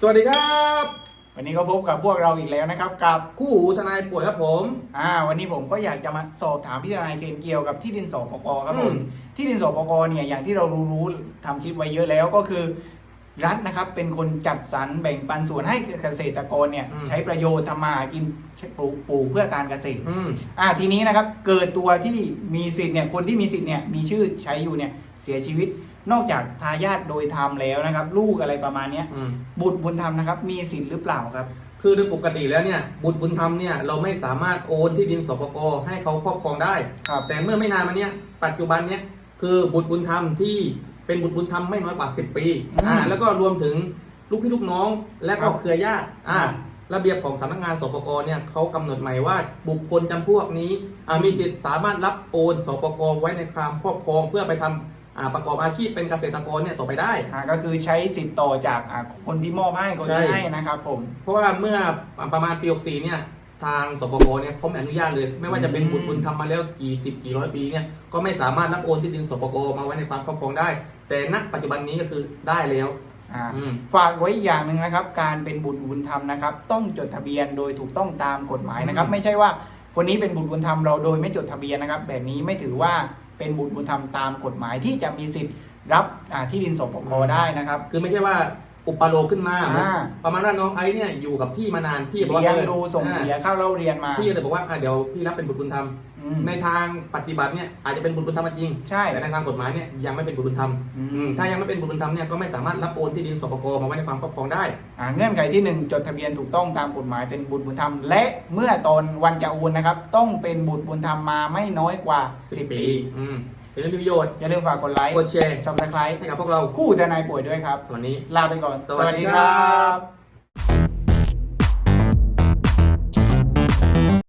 สวัสดีครับ วันนี้ก็พบกับพวกเราอีกแล้วนะครับกับคู่หูทนายป่วยครับผมอ่าวันนี้ผมก็อยากจะมาสอบถามพี่ทนายเคนเกี่ยวกับที่ดินสปกครับผอืมมที่ดินสปกเนี่ยอย่างที่เรารู้ๆทำคลิปไว้เยอะแล้วก็คือ รัฐนะครับเป็นคนจัดสรรแบ่งปันส่วนให้เกษตรกรเนี่ยใช้ประโยชน์ทำมาหากินปลูกปลูกเพื่อการเกษตรอืมอ่าทีนี้นะครับเกิดตัวที่มีสิทธิ์เนี่ยคนที่มีสิทธิ์เนี่ยมีชื่อใช้อยู่เนี่ยเสียชีวิต นอกจากทายาทโดยธรรมแล้วนะครับ ลูกอะไรประมาณเนี้ยอืม บุตรบุญธรรมนะครับ มีสิทธิ์หรือเปล่าครับ คือโดยปกติแล้วเนี่ยบุตรบุญธรรมเนี่ยเราไม่สามารถโอนที่ดินสปกให้เขาครอบครองได้ ครับ แต่เมื่อไม่นานมาเนี้ยปัจจุบันเนี่ยคือบุตรบุญธรรมที่เป็นบุตรบุญธรรมไม่น้อยกว่า 10 ปีอืมอ่าแล้วก็รวมถึงลูกพี่ลูกน้องและครัก็บเครือญาติอ่าครับ ระเบียบของสำนักงานสปกเนี่ยเขากำหนดใหม่ว่าบุคคลจำพวกนี้อ่ามีสิทธิ์สามารถรับโอนสปกไว้ในความครอบครองเพื่อไปทำอ่า ประกอบอาชีพเป็นเกษตรกรเนี่ยต่อไปได้ อ่าก็คือใช้สิทธิ์ต่อจากอ่าคนที่มอบให้คนที่ใช่ ให้นะครับผม เพราะว่าเมื่อประมาณปี64เนี่ยทางสปปเนี่ยเขาไม่อนุญาตเลย ไม่ว่าจะเป็นบุตรบุญทำมาแล้วกี่สิบกี่ร้อยปีเนี่ยก็ไม่สามารถรับโอนที่ดินสปปมาไว้ในความครอบครองได้ แต่ณปัจจุบันนี้ก็คือได้แล้วอ่า อืม ฝากไว้อีกอย่างหนึ่งนะครับ การเป็นบุตรบุญธรรมนะครับ ต้องจดทะเบียนโดยถูกต้องตามกฎหมายนะครับ อืม ไม่ใช่ว่าคนนี้เป็นบุตรบุญธรรมเราโดยไม่จดทะเบียนนะครับ แบบนี้ไม่ถือว่า เป็นบุตรบุญธรรมตามกฎหมายที่จะมีสิทธิ์รับที่ดินสปกได้นะครับ คือไม่ใช่ว่า อุปโลกขึ้นมา อ่า ประมาณว่าน้องไอซ์เนี่ยอยู่กับพี่มานานพี่บอกว่าเรียนออดูส่งเสียอ่าเข้าเล่าเรียนมาพี่ก็เลยบอกว่าอะเดี๋ยวพี่รับเป็นบุตรบุญธรรม อืม ในทางปฏิบัติเนี่ยอาจจะเป็นบุตรบุญธรรมจริง ใช่ แต่ในทางกฎหมายเนี่ยยังไม่เป็นบุตรบุญธรรมอืม อืมถ้ายังไม่เป็นบุตรบุญธรรมเนี่ยก็ไม่สามารถรับโอนที่ดินสปกมาไว้ในความครอบครองได้ อ่าเงื่อนไขที่หนึ่งจดทะเบียนถูกต้องตามกฎหมายเป็นบุตรบุญธรรม และเมื่อตอนวันจะโอนนะครับ ต้องเป็นบุตรบุญธรรมมาไม่น้อยกว่า 10 ปี อืม จะได้มีประโยชน์ อย่าลืมฝากกดไลค์กดแชร์สับสไครต์ให้กับพวกเราคู่ทนายป่วยด้วยครับสวันนี้ ลาไปก่อน สวัสดีครับ